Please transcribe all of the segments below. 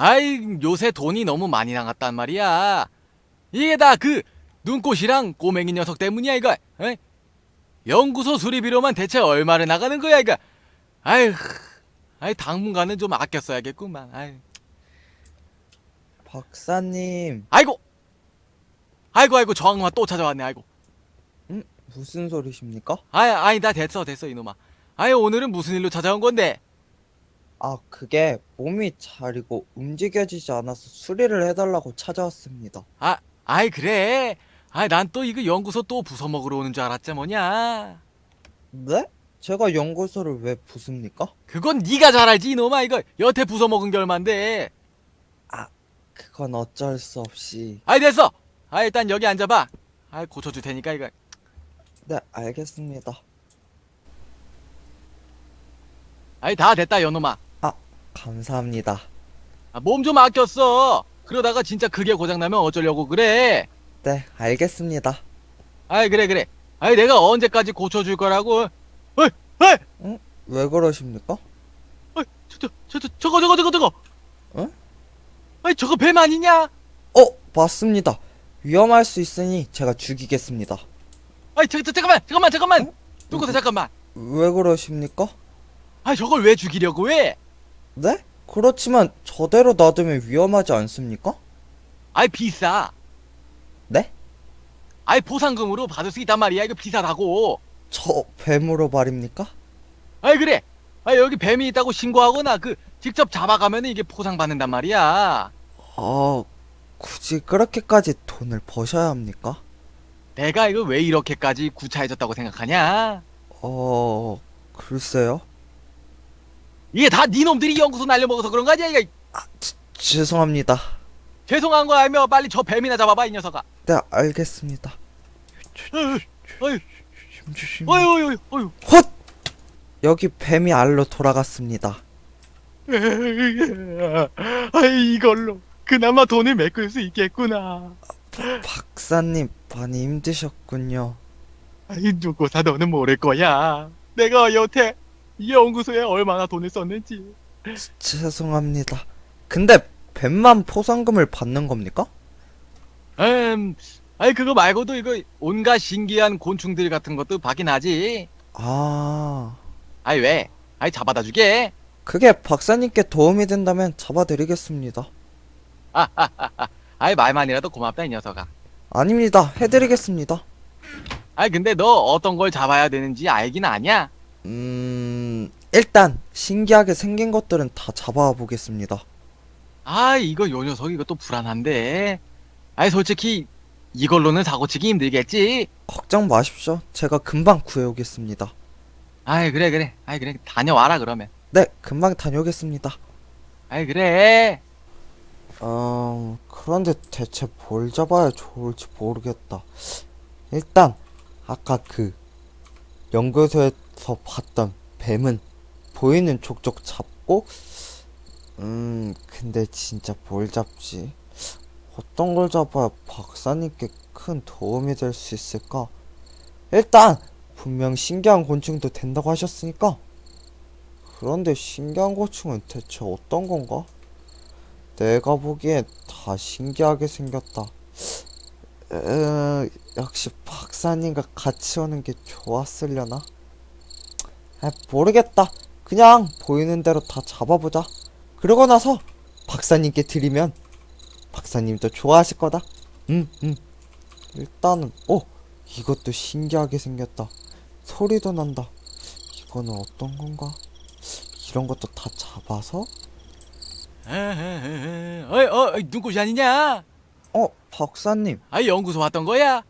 아이 요새 돈이 너무 많이 나갔단 말이야. 이게 다 그 눈꽃이랑 꼬맹이 녀석 때문이야 이거. 에? 연구소 수리비로만 대체 얼마를 나가는 거야 이거. 아휴, 아이 당분간은 좀 아껴 써야겠구만. 아이, 박사님, 아이고, 아이고 아이고 저 악마 또 찾아왔네. 아이고. 음, 무슨 소리십니까? 아이 아이 나 됐어 됐어 이놈아. 아이 오늘은 무슨 일로 찾아온 건데? 아, 그게 몸이 자리고 움직여지지 않아서 수리를 해달라고 찾아왔습니다. 아, 아이 그래. 아이 난 또 이거 연구소 또 부숴 먹으러 오는 줄 알았지 뭐냐. 네? 제가 연구소를 왜 부숩니까? 그건 네가 잘 알지 이놈아 이거 여태 부숴 먹은 게 얼만데. 그건 어쩔 수 없이. 아이 됐어. 아 일단 여기 앉아봐. 아이 고쳐줄 테니까 이거. 네, 알겠습니다. 아이 다 됐다 연놈아. 감사합니다. 아, 몸 좀 아꼈어. 그러다가 진짜 크게 고장 나면 어쩌려고 그래. 네, 알겠습니다. 아이 그래 그래. 아이 내가 언제까지 고쳐줄 거라고. 어이 어이 왜 그러십니까? 어이 저 저 저, 저, 저거 저거 저거 저거. 어? 아이 저거 뱀 아니냐? 어, 맞습니다. 위험할 수 있으니 제가 죽이겠습니다. 아이 저, 저, 잠깐만 잠깐만 잠깐만. 어? 누구다 잠깐만. 왜 그러십니까? 아 저걸 왜 죽이려고 해? 네? 그렇지만 저대로 놔두면 위험하지 않습니까? 아이 비싸. 네? 아이 보상금으로 받을 수 있단 말이야. 이거 비싸다고. 저 뱀으로 말입니까? 아이 그래. 아 여기 뱀이 있다고 신고하거나 그 직접 잡아가면 이게 포상 받는단 말이야. 아, 굳이 그렇게까지 돈을 버셔야 합니까? 내가 이거 왜 이렇게까지 구차해졌다고 생각하냐? 어, 글쎄요. 이게 다네 놈들이 연구소 날려먹어서 그런 거 아니야? 이거 죄송합니다. 죄송한 거 알면 빨리 저 뱀이나 잡아봐 이 녀석아. 네, 알겠습니다. 어휴, 힘주심. 어휴, 어휴, 어휴. 헛! 여기 뱀이 알로 돌아갔습니다. 아이 이걸로 그나마 돈을 메꿀 수 있겠구나. 박사님, 많이 힘드셨군요. 아이 누구사 너는 모를 거야. 내가 여태 이 연구소에 얼마나 돈을 썼는지. 죄송합니다. 근데 뱀만 포상금을 받는 겁니까? 음, 아이 그거 말고도 이거 온갖 신기한 곤충들 같은 것도 받긴 하지. 아, 아이 왜? 아이 잡아다 주게. 그게 박사님께 도움이 된다면 잡아드리겠습니다. 아이 말만이라도 고맙다 이 녀석아. 아닙니다. 해드리겠습니다. 아이 근데 너 어떤 걸 잡아야 되는지 알긴 아냐? 음, 일단 신기하게 생긴 것들은 다 잡아와 보겠습니다. 아 이거 요 녀석 이거 또 불안한데. 아이 솔직히 이걸로는 사고치기 힘들겠지. 걱정 마십시오. 제가 금방 구해오겠습니다. 아이 그래 그래. 아이 그래 다녀와라 그러면. 네, 금방 다녀오겠습니다. 아이 그래. 어, 그런데 대체 뭘 잡아야 좋을지 모르겠다. 일단, 아까 그, 연구소에서 봤던 뱀은 보이는 족족 잡고, 음, 근데 진짜 뭘 잡지? 어떤 걸 잡아야 박사님께 큰 도움이 될 수 있을까? 일단, 분명 신기한 곤충도 된다고 하셨으니까, 그런데 신기한 곤충은 대체 어떤 건가? 내가 보기엔 다 신기하게 생겼다. 에, 역시 박사님과 같이 오는 게 좋았으려나? 아, 모르겠다. 그냥 보이는 대로 다 잡아보자. 그러고 나서 박사님께 드리면 박사님도 좋아하실 거다. 응, 응. 일단은, 어, 이것도 신기하게 생겼다. 소리도 난다. 이거는 어떤 건가? 이런 것도 다 잡아서? 어이 어 눈꽃이 아니냐? 어, 박사님. 아이 연구소 왔던 거야?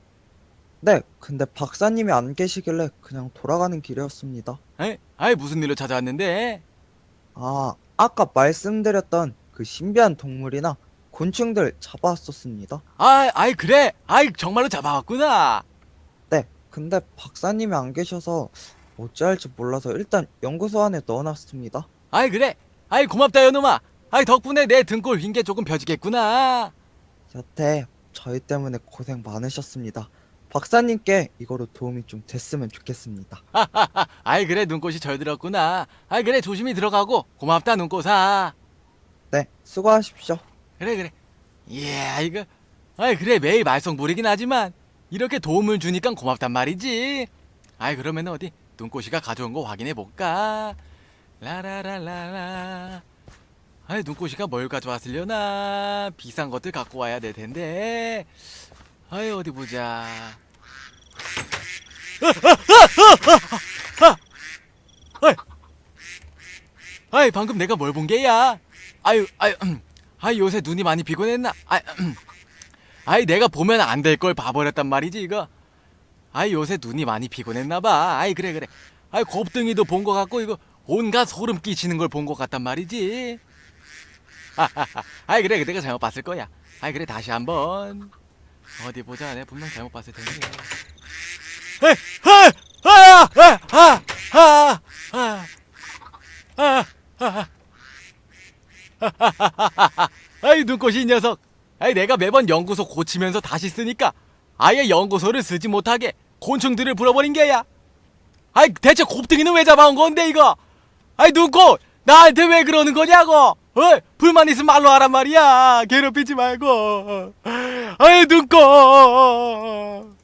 네, 근데 박사님이 안 계시길래 그냥 돌아가는 길이었습니다. 에이, 아이 무슨 일로 찾아왔는데? 아, 아까 말씀드렸던 그 신비한 동물이나 곤충들 잡아왔었습니다. 아, 아이 그래. 아이 정말로 잡아왔구나. 네, 근데 박사님이 안 계셔서 어찌할지 몰라서 일단 연구소 안에 넣어놨습니다. 아이 그래. 아이 고맙다 연놈아. 아이 덕분에 내 등골 휜게 조금 펴지겠구나. 여태 저희 때문에 고생 많으셨습니다. 박사님께 이거로 도움이 좀 됐으면 좋겠습니다. 아이 그래 눈꽃이 절 들었구나. 아이 그래 조심히 들어가고 고맙다 눈꽃아. 네, 수고하십시오. 그래 그래. 이야 이거. 아이 그래 매일 말썽 부리긴 하지만 이렇게 도움을 주니까 고맙단 말이지. 아이 그러면 어디 눈꽃이가 가져온 거 확인해 볼까? 라라라라라. 아이 눈꽃이가 뭘 가져왔으려나? 비싼 것들 갖고 와야 될 텐데. 아이 어디 보자. 아이, 아이 방금 내가 뭘 본 게야? 아유 아유 음. 아이 요새 눈이 많이 피곤했나? 아이, 음. 아이 내가 보면 안 될 걸 봐버렸단 말이지 이거. 아이 요새 눈이 많이 피곤했나 봐. 아이 그래 그래. 아이 곱등이도 본 것 같고 이거 온갖 소름 끼치는 걸 본 것 같단 말이지. 아이 그래 내가 잘못 봤을 거야. 아이 그래 다시 한번 어디 보자 내 분명 잘못 봤을 텐데 아이 눈꽃이 이 녀석 아이 내가 매번 연구소 고치면서 다시 쓰니까 아예 연구소를 쓰지 못하게 곤충들을 불어버린 게야 아이 대체 곱등이는 왜 잡아온 건데 이거 아이 눈꽃 나한테 왜 그러는 거냐고 어? 불만 있으면 말로 하란 말이야. 괴롭히지 말고. 아이 눈꽃.